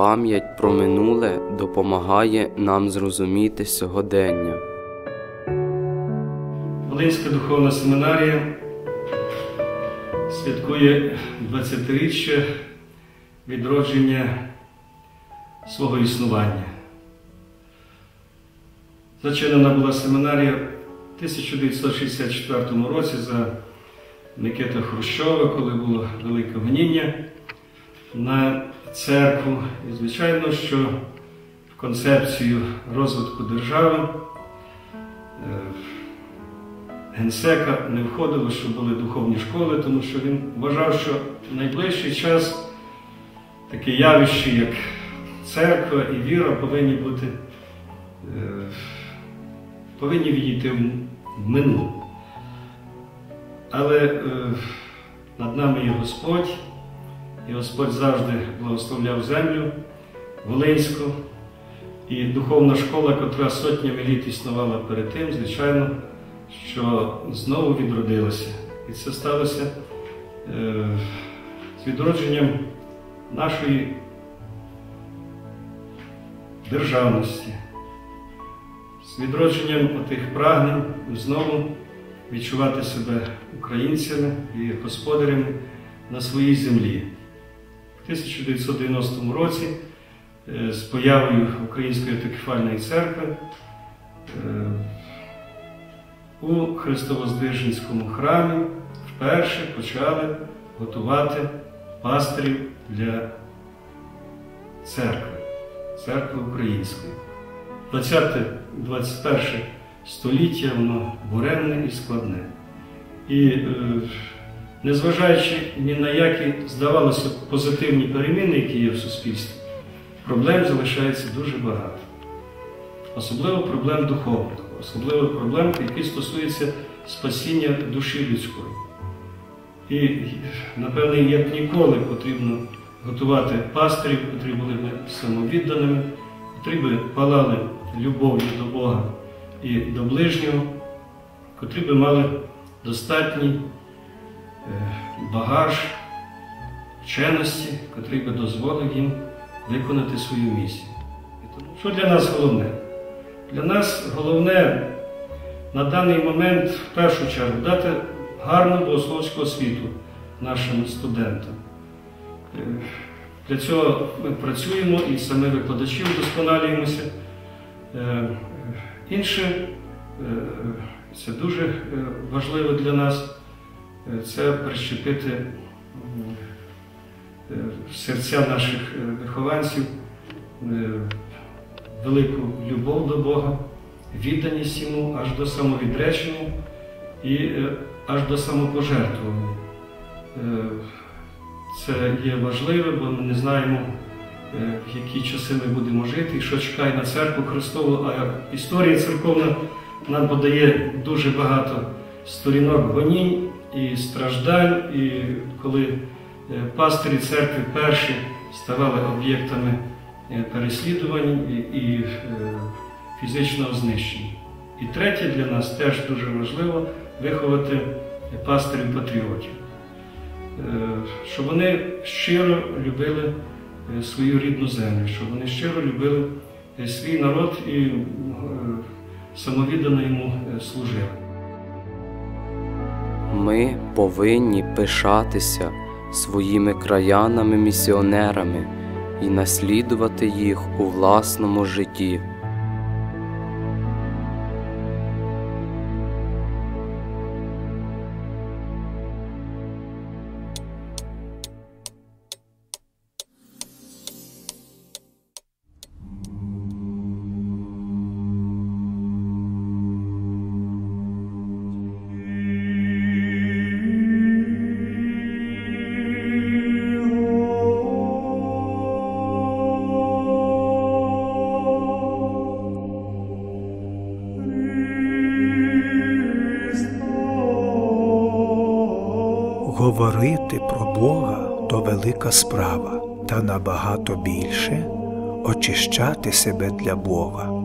Пам'ять про минуле допомагає нам зрозуміти сьогодення. Волинська духовна семінарія святкує 20-річчя відродження свого існування. Зачинена була семінарія в 1964 році за Микита Хрущова, коли було велике гоніння на церкву. І, звичайно, що в концепцію розвитку держави е, генсека не входило, що були духовні школи, тому що він вважав, що в найближчий час таке явище, як церква і віра, повинні бути е, повинні відійти в минуле. Але е, над нами є Господь, і Господь завжди благословляв землю Волинську. І духовна школа, яка сотнями літ існувала перед тим, звичайно, що знову відродилася. І це сталося е, з відродженням нашої державності, з відродженням тих прагнень знову відчувати себе українцями і господарями на своїй землі. В 1990 році е, з появою Української автокефальної церкви е, у Христовоздвиженському храмі вперше почали готувати пастирів для церкви, церкви української. 20-21 століття воно буремне і складне. І е, незважаючи ні на які, здавалося, позитивні переміни, які є в суспільстві, проблем залишається дуже багато. Особливо проблем духовних, особливо проблем, які стосуються спасіння душі людської. І, напевне, як ніколи потрібно готувати пастирів, котрі були самовідданими, котрі би палали любов'ю до Бога і до ближнього, котрі би мали достатній багаж вченості, котрий би дозволив їм виконати свою місію. Що для нас головне? Для нас головне на даний момент в першу чергу дати гарну богословську освіту нашим студентам. Е, для цього ми працюємо і саме викладачі вдосконалюємося. Е, інше, це дуже важливо для нас, це прищепити серця наших вихованців велику любов до Бога, відданість йому аж до самовідречення і аж до самопожертвування. Це є важливе, бо ми не знаємо, в які часи ми будемо жити і що чекає на церкву Христову, а історія церковна нам подає дуже багато сторінок гонінь і страждань, і коли пастирі церкви перші ставали об'єктами переслідувань і фізичного знищення. І третє для нас теж дуже важливо виховати пастирів-патріотів, щоб вони щиро любили свою рідну землю, щоб вони щиро любили свій народ і самовіддано йому служили. Ми повинні пишатися своїми краянами-місіонерами і наслідувати їх у власному житті. Говорити про Бога то велика справа, та набагато більше очищати себе для Бога